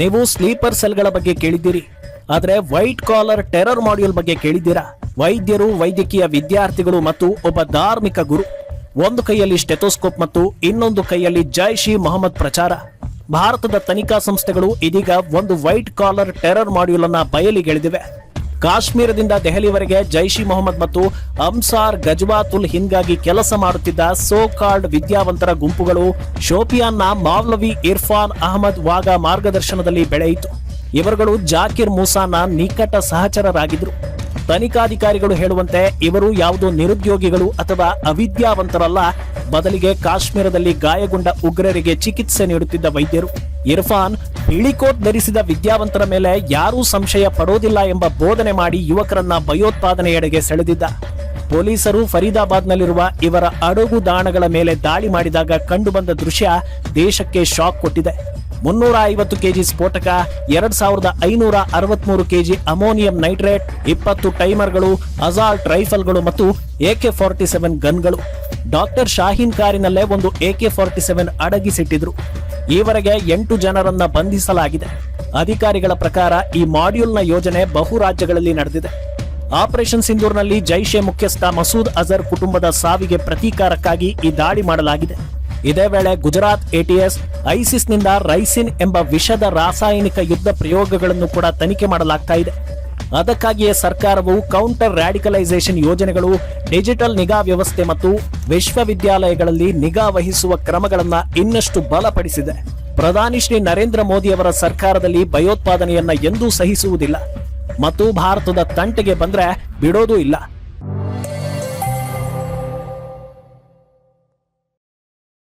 ನೀವು ಸ್ಲೀಪರ್ ಸೆಲ್ಗಳ ಬಗ್ಗೆ ಕೇಳಿದ್ದೀರಿ, ಆದರೆ ವೈಟ್ ಕಾಲರ್ ಟೆರರ್ ಮಾಡ್ಯೂಲ್ ಬಗ್ಗೆ ಕೇಳಿದ್ದೀರಾ? ವೈದ್ಯರು, ವೈದ್ಯಕೀಯ ವಿದ್ಯಾರ್ಥಿಗಳು ಮತ್ತು ಒಬ್ಬ ಧಾರ್ಮಿಕ ಗುರು. ಒಂದು ಕೈಯಲ್ಲಿ ಸ್ಟೆಥೋಸ್ಕೋಪ್ ಮತ್ತು ಇನ್ನೊಂದು ಕೈಯಲ್ಲಿ ಜೈಷಿ ಮೊಹಮ್ಮದ್ ಪ್ರಚಾರ. ಭಾರತದ ತನಿಖಾ ಸಂಸ್ಥೆಗಳು ಇದೀಗ ಒಂದು ವೈಟ್ ಕಾಲರ್ ಟೆರರ್ ಮಾಡ್ಯೂಲ್ ಅನ್ನ ಬಯಲಿಗೆಳೆದಿವೆ. ಕಾಶ್ಮೀರದಿಂದ ದೆಹಲಿವರೆಗೆ ಜೈಷಿ ಮೊಹಮ್ಮದ್ ಮತ್ತು ಅಂಸಾರ್ ಗಜ್ವಾತುಲ್ ಹಿಂಗಾಗಿ ಕೆಲಸ ಮಾಡುತ್ತಿದ್ದ ಸೋ ಕಾರ್ಡ್ ವಿದ್ಯಾವಂತರ ಗುಂಪುಗಳು ಶೋಪಿಯಾನ್ನ ಮಾವ್ಲವಿ ಇರ್ಫಾನ್ ಅಹಮದ್ ವಾಗ ಮಾರ್ಗದರ್ಶನದಲ್ಲಿ ಬೆಳೆಯಿತು. ಇವರುಗಳು ಜಾಕಿರ್ ಮೂಸಾನ ನಿಕಟ ಸಹಚರರಾಗಿದ್ದರು ತನಿಖಾಧಿಕಾರಿಗಳು ಹೇಳುವಂತೆ ಇವರು ಯಾವುದೋ ನಿರುದ್ಯೋಗಿಗಳು ಅಥವಾ ಅವಿದ್ಯಾವಂತರಲ್ಲ, ಬದಲಿಗೆ ಕಾಶ್ಮೀರದಲ್ಲಿ ಗಾಯಗೊಂಡ ಉಗ್ರರಿಗೆ ಚಿಕಿತ್ಸೆ ನೀಡುತ್ತಿದ್ದ ವೈದ್ಯರು. ಇರ್ಫಾನ್ ಬಿಳಿಕೋಟ್ ಧರಿಸಿದ ವಿದ್ಯಾವಂತರ ಮೇಲೆ ಯಾರೂ ಸಂಶಯ ಪಡೋದಿಲ್ಲ ಎಂಬ ಬೋಧನೆ ಮಾಡಿ ಯುವಕರನ್ನ ಭಯೋತ್ಪಾದನೆಯೆಡೆಗೆ ಸೆಳೆದಿದ್ದ. ಪೊಲೀಸರು ಫರೀದಾಬಾದ್ನಲ್ಲಿರುವ ಇವರ ಅಡಗುದಾಣಗಳ ಮೇಲೆ ದಾಳಿ ಮಾಡಿದಾಗ ಕಂಡುಬಂದ ದೃಶ್ಯ ದೇಶಕ್ಕೆ ಶಾಕ್ ಕೊಟ್ಟಿದೆ. ಮುನ್ನೂರ ಐವತ್ತು ಕೆಜಿ ಸ್ಫೋಟಕ, ಎರಡ್ ಸಾವಿರದ ಐನೂರ ಅರವತ್ಮೂರು ಕೆಜಿ ಅಮೋನಿಯಂ ನೈಟ್ರೇಟ್, ಇಪ್ಪತ್ತು ಟೈಮರ್ಗಳು, ಅಸಾಲ್ಟ್ ರೈಫಲ್ಗಳು ಮತ್ತು ಎಕೆ ಫಾರ್ಟಿ ಸೆವೆನ್ ಗನ್ಗಳು. ಡಾಕ್ಟರ್ ಶಾಹೀನ್ ಕಾರಿನಲ್ಲೇ ಒಂದು ಎಕೆ ಫಾರ್ಟಿ ಸೆವೆನ್ ಅಡಗಿಸಿಟ್ಟಿದ್ರು. ಈವರೆಗೆ ಎಂಟು ಜನರನ್ನ ಬಂಧಿಸಲಾಗಿದೆ. ಅಧಿಕಾರಿಗಳ ಪ್ರಕಾರ ಈ ಮಾಡ್ಯೂಲ್ನ ಯೋಜನೆ ಬಹು ರಾಜ್ಯಗಳಲ್ಲಿ ನಡೆದಿದೆ. ಆಪರೇಷನ್ ಸಿಂಧೂರ್ನಲ್ಲಿ ಜೈಷೆ ಮುಖ್ಯಸ್ಥ ಮಸೂದ್ ಅಜರ್ ಕುಟುಂಬದ ಸಾವಿಗೆ ಪ್ರತೀಕಾರಕ್ಕಾಗಿ ಈ ದಾಳಿ ಮಾಡಲಾಗಿದೆ. ಇದೇ ವೇಳೆ ಗುಜರಾತ್ ಎಟಿಎಸ್ ಐಸಿಸ್ನಿಂದ ರೈಸಿನ್ ಎಂಬ ವಿಷದ ರಾಸಾಯನಿಕ ಯುದ್ಧ ಪ್ರಯೋಗಗಳನ್ನು ಕೂಡ ತನಿಖೆ ಮಾಡಲಾಗ್ತಾ ಇದೆ. ಅದಕ್ಕಾಗಿಯೇ ಸರ್ಕಾರವು ಕೌಂಟರ್ ರ್ಯಾಡಿಕಲೈಸೇಷನ್ ಯೋಜನೆಗಳು ಡಿಜಿಟಲ್ ನಿಗಾ ವ್ಯವಸ್ಥೆ ಮತ್ತು ವಿಶ್ವವಿದ್ಯಾಲಯಗಳಲ್ಲಿ ನಿಗಾ ವಹಿಸುವ ಕ್ರಮಗಳನ್ನು ಇನ್ನಷ್ಟು ಬಲಪಡಿಸಿದೆ. ಪ್ರಧಾನಿ ಶ್ರೀ ನರೇಂದ್ರ ಮೋದಿ ಅವರ ಸರ್ಕಾರದಲ್ಲಿ ಭಯೋತ್ಪಾದನೆಯನ್ನ ಎಂದೂ ಸಹಿಸುವುದಿಲ್ಲ. ಮತ್ತು ಭಾರತದ ತಂಟೆಗೆ ಬಂದ್ರೆ ಬಿಡೋದೂ ಇಲ್ಲ.